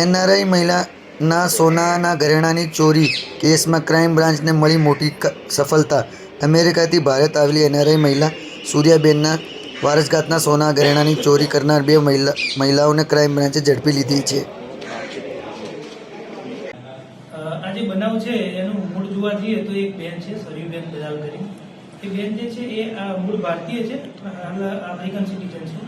NRI મહિલાના સોનાના ઘરેણાંની ચોરી કેસમાં ક્રાઇમ બ્રાન્ચને મળી મોટી સફળતા. અમેરિકાથી ભારત આવેલી એનઆરઆઈ મહિલા સૂર્યાબેનના વારસગાતના સોના ઘરેણાંની ચોરી કરનાર બે મહિલા, મહિલાઓને ક્રાઇમ બ્રાન્ચે ઝડપી લીધી છે. આજે બનાવ છે, એનું મૂળ જોવા જઈએ તો એક બેન છે, સરયુબેન દલાલ કરી. એ બેન જે છે, એ મૂળ ભારતીય છે આફ્રિકન સિટીઝન છે.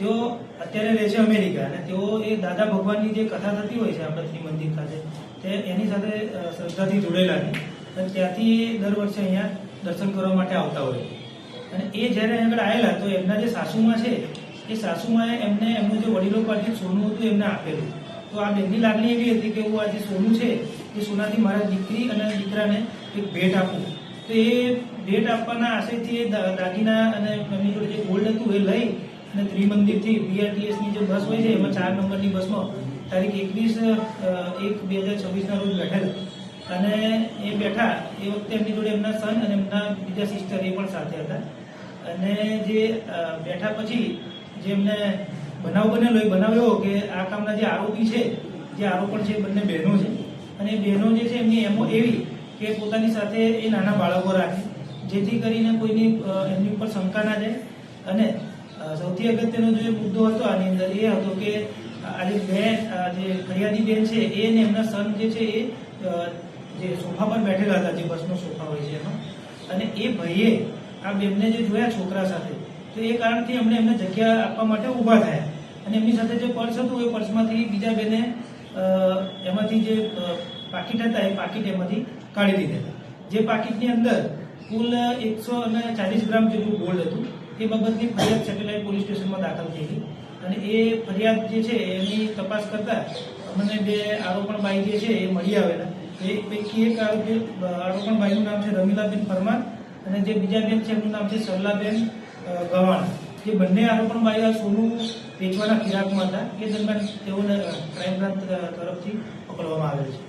તેઓ અત્યારે રહે છે અમેરિકા અને તેઓ એ દાદા ભગવાનની જે કથા થતી હોય છે આપણે ત્રિમંદિર ખાતે, તે એની સાથે શ્રદ્ધાથી જોડેલા છે. અને ત્યાંથી દર વર્ષે અહીંયા દર્શન કરવા માટે આવતા હોય. અને એ જ્યારે આગળ આવેલા, તો એમના જે સાસુમાં છે, એ સાસુમાએ એમને, એમનું જે વડીલો જે સોનું હતું, એમને આપેલું. તો આ બેનની લાગણી એવી હતી કે, હું આ જે સોનું છે, એ સોનાથી મારા દીકરી અને દીકરાને એક ભેટ આપું. તો એ ભેટ આપવાના આશયથી એ દાગીના અને એમની જોડે જે ગોલ્ડ હતું, એ લઈ અને ત્રિમંદિરથી બીઆરટીએસની જે બસ હોય છે, એમાં ચાર નંબરની બસમાં તારીખ એકવીસ એક બે હજાર છવ્વીસના રોજ બેઠેલા. અને એ બેઠા એ વખતે એમની જોડે એમના સન અને એમના બીજા સિસ્ટર એ પણ સાથે હતા. અને જે બેઠા પછી જે એમને બનાવ બનેલો, એ બનાવ એવો કે આ કામના જે આરોપી છે, જે આરોપણ છે બંને બહેનો છે. અને બહેનો જે છે એમની એમો એવી કે પોતાની સાથે એ નાના બાળકો રાખે, જેથી કરીને કોઈની એમની ઉપર શંકા ના જાય. અને સૌથી અગત્યનો જે મુદ્દો હતો આની અંદર એ હતો કે આ જે બેન જે ફરિયાદી બેન છે, એ ને એમના સન જે છે એ જે સોફા પર બેઠેલા હતા, જે બસનો સોફા હોય છે એમાં અને એ ભાઈએ આ બેનને જે જોયા છોકરા સાથે, તો એ કારણથી અમને એમને જગ્યા આપવા માટે ઊભા થયા. અને એમની સાથે જે પર્સ હતું, એ પર્સમાંથી બીજા બેને એમાંથી જે પાકીટ હતા, એ પાકીટ એમાંથી કાઢી દીધા જે પાકીટની અંદર કુલ એકસો અને ચાલીસ ગ્રામ જેટલું ગોલ્ડ હતું. એ બાબતની ફરિયાદ સેટેલાઇટ પોલીસ સ્ટેશનમાં દાખલ થઈ ગઈ અને એ ફરિયાદ જે છે એની તપાસ કરતા અમને બે આરોપણબાઈ જે છે એ મળી આવેલા. એ પૈકી એક આરોપી આરોપણબાઈનું નામ છે રમીલાબેન પરમાર અને જે બીજા બેન છે એમનું નામ છે સરલાબેન ગવાણ. જે બંને આરોપણબાઈ આ સોનું વેચવાના ફિરાકમાં હતા. એ દરમિયાન તેઓને ક્રાઇમ બ્રાન્ચ તરફથી પકડવામાં આવેલ છે.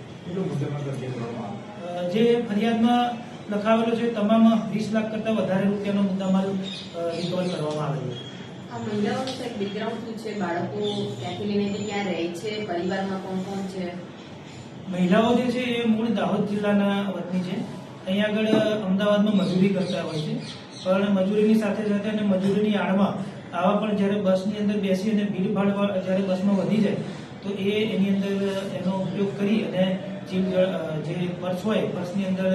જે ફરિયાદમાં લખાવેલો છે તમામ વીસ લાખ કરતાં વધારે રૂપિયાનો મુદ્દામાલ રિકવર કરવામાં આવેલો છે. આ મહિલાઓનું કંઈક બેકગ્રાઉન્ડ શું છે? બાળકો ક્યાંથી લઈને ક્યાં રહે છે? પરિવારમાં કોણ કોણ છે? મહિલાઓ જે છે એ મૂળ દાહોદ જિલ્લાના વતની છે. અહીંયા આગળ અમદાવાદમાં મજૂરી કરતા હોય છે. પણ મજૂરીની સાથે સાથે અને મજૂરીની આડમાં આવા પણ જ્યારે બસની અંદર બેસી અને ભીડભાડ જ્યારે બસમાં વધી જાય તો એ એની અંદર એનો ઉપયોગ કરી અને ચીલ જે પર્સ હોય પર્સની અંદર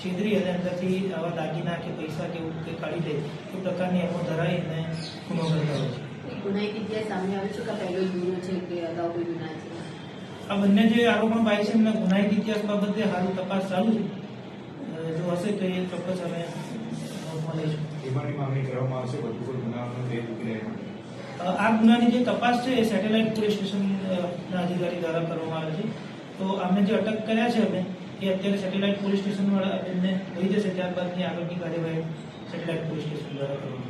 છેદરી અને અંદરથી આવા દાગીના કે પૈસા કે એવું કંઈ કાઢી લે એ પ્રકારની એમો ધરાય અને ગુનો કરતા હોય છે. ઇતિહાસ સામે આવે છે કે પહેલો ગુનો છે કે અગાઉ કોઈ ગુના છે? આ બંને જે આરોપણ ભાઈ છે એમના ગુનાહિત ઇતિહાસ બાબતે હાલ તપાસ ચાલુ છે. જો હશે તો એ ચોક્કસ અમે આ ગુનાની જે તપાસ છે એ સેટેલાઇટ પોલીસ સ્ટેશન અધિકારી દ્વારા કરવામાં આવે છે. તો આમને જે અટક કર્યા છે અમે એ અત્યારે સેટેલાઇટ પોલીસ સ્ટેશન વાળા એમને લઈ જશે. ત્યારબાદની આગળની કાર્યવાહી સેટેલાઇટ પોલીસ સ્ટેશન દ્વારા કરવામાં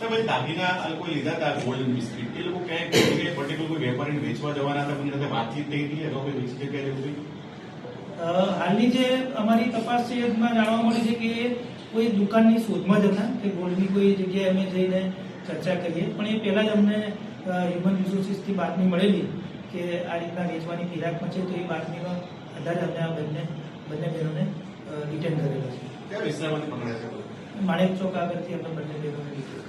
સાહેબ દાગીના લીધા હતા ગોલ્ડ બિસ્કિટ એ લોકો ક્યાંય કોઈ પર્ટિક્યુલર કોઈ વેપારીને વેચવા જવાના હતા સાથે વાતચીત થઈ હતી અથવા કોઈ બીજી જગ્યાએ એવું કંઈ? હાલની જે અમારી તપાસ છે એમાં જાણવા મળી છે કે કોઈ દુકાનની શોધમાં જ હતા કે ગોલ્ડની કોઈ જગ્યાએ અમે જઈને ચર્ચા કરીએ. પણ એ પહેલાં જ અમને હ્યુમન રિસોર્સિસથી બાતમી મળેલી. કે આ રીતના વેચવાની ફિરાકમાં છે તો એ બાતમીનો આધારે અમને આ બંને બંને બહેનોને ડિટેન કરેલા છે. માણેક ચોક આગળથી અમે બંને બહેનોને ડિટેન